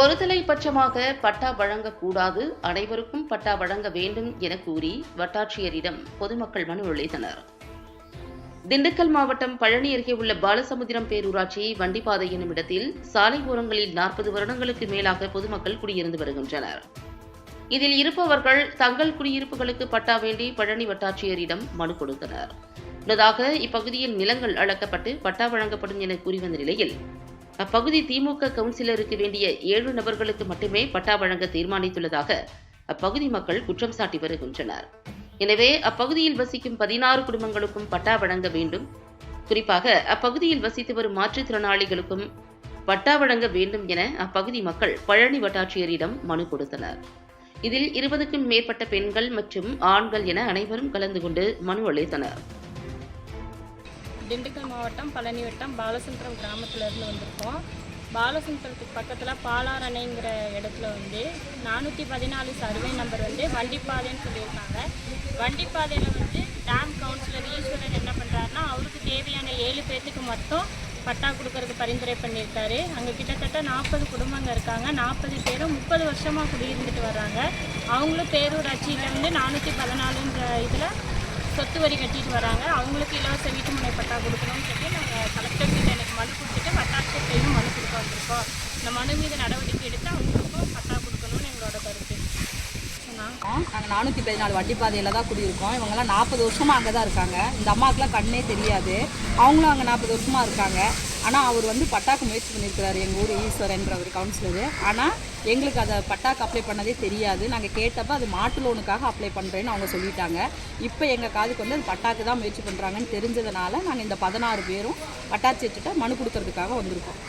ஒருதலை பட்சமாக பட்டா வழங்கக்கூடாது. அனைவருக்கும் பட்டா வழங்க வேண்டும் என கூறி வட்டாட்சியரிடம் பொதுமக்கள் மனு அளித்தனர். திண்டுக்கல் மாவட்டம் பழனி அருகே உள்ள பாலசமுத்திரம் பேரூராட்சி வண்டிப்பாதை என்னும் இடத்தில் சாலை ஓரங்களில் நாற்பது வருடங்களுக்கு மேலாக பொதுமக்கள் குடியிருந்து வருகின்றனர். இதில் இருப்பவர்கள் தங்கள் குடியிருப்புகளுக்கு பட்டா வேண்டி பழனி வட்டாட்சியரிடம் மனு கொடுத்தனர். முன்னதாக இப்பகுதியில் நிலங்கள் அளக்கப்பட்டு பட்டா வழங்கப்படும் என கூறி வந்த நிலையில் அப்பகுதி திமுக கவுன்சிலருக்கு வேண்டிய ஏழு நபர்களுக்கு மட்டுமே பட்டா வழங்க தீர்மானித்துள்ளதாக அப்பகுதி மக்கள் குற்றம் சாட்டி வருகின்றனர். எனவே அப்பகுதியில் வசிக்கும் பதினாறு குடும்பங்களுக்கும் பட்டா வழங்க வேண்டும். குறிப்பாக அப்பகுதியில் வசித்து வரும் மாற்றுத்திறனாளிகளுக்கும் பட்டா வழங்க வேண்டும் என அப்பகுதி மக்கள் பழனி வட்டாட்சியரிடம் மனு கொடுத்தனர். இதில் இருபதுக்கும் மேற்பட்ட பெண்கள் மற்றும் ஆண்கள் என அனைவரும் கலந்து கொண்டு மனு அளித்தனர். திண்டுக்கல் மாவட்டம் பழனி வட்டம் பாலசுந்தரம் கிராமத்துலேருந்து வந்திருக்கோம். பாலசுந்தரத்துக்கு பக்கத்தில் பாலார் அணைங்கிற இடத்துல வந்து நானூற்றி பதினாலு சர்வே நம்பர் வந்து வண்டிப்பாதைன்னு சொல்லியிருக்காங்க. வண்டிப்பாதையில் வந்து டேம் கவுன்சிலர் ஈஸ்வரன் என்ன பண்ணுறாருன்னா அவருக்கு தேவையான ஏழு பேர்த்துக்கு மட்டும் பட்டா கொடுக்கறதுக்கு பரிந்துரை பண்ணியிருக்காரு. அங்கே கிட்டத்தட்ட நாற்பது குடும்பங்க இருக்காங்க. நாற்பது பேரும் முப்பது வருஷமாக குடியிருந்துட்டு வர்றாங்க. அவங்களும் பேரூராட்சியிலேருந்து நானூற்றி பதினாலுன்ற இதில் சொத்து வரி கட்டிட்டு வராங்க. அவங்களுக்கு இலவச வீட்டுமனை பட்டா கொடுக்கணும்னு சொல்லி நாங்கள் கலெக்டர் கிட்ட எனக்கு மனு கொடுத்துட்டு வட்டாட்சியர்கிட்டையும் மனு கொடுக்க வந்திருக்கோம். இந்த மனு மீது நடவடிக்கை எடுத்து அவங்களுக்கும் பட்டா கொடுக்கணும்னு எங்களோட கருத்து. நாங்கள் நானூற்றி பதினாலு வண்டிப்பாதையில் தான் குடியிருக்கோம். இவங்கெல்லாம் நாற்பது வருஷமாக அங்கே தான் இருக்காங்க. இந்த அம்மாவுக்குலாம் கண்ணே தெரியாது. அவங்களும் அங்கே நாற்பது வருஷமாக இருக்காங்க. ஆனால் அவர் வந்து பட்டாக்கு முயற்சி பண்ணியிருக்கிறாரு. எங்கள் ஊர் ஈஸ்வரன்றவர் கவுன்சிலரு ஆனால் எங்களுக்கு அதை பட்டாக்கு அப்ளை பண்ணதே தெரியாது. நாங்கள் கேட்டப்போ அது மாட்டு லோனுக்காக அப்ளை பண்ணுறேன்னு அவங்க சொல்லிட்டாங்க. இப்போ எங்கள் காதுக்கு வந்து அது பட்டாக்கு தான் முயற்சி பண்ணுறாங்கன்னு தெரிஞ்சதுனால நாங்கள் இந்த பதினாறு பேரும் பட்டாட்சியர்கிட்ட மனு கொடுக்கறதுக்காக வந்திருக்கோம்.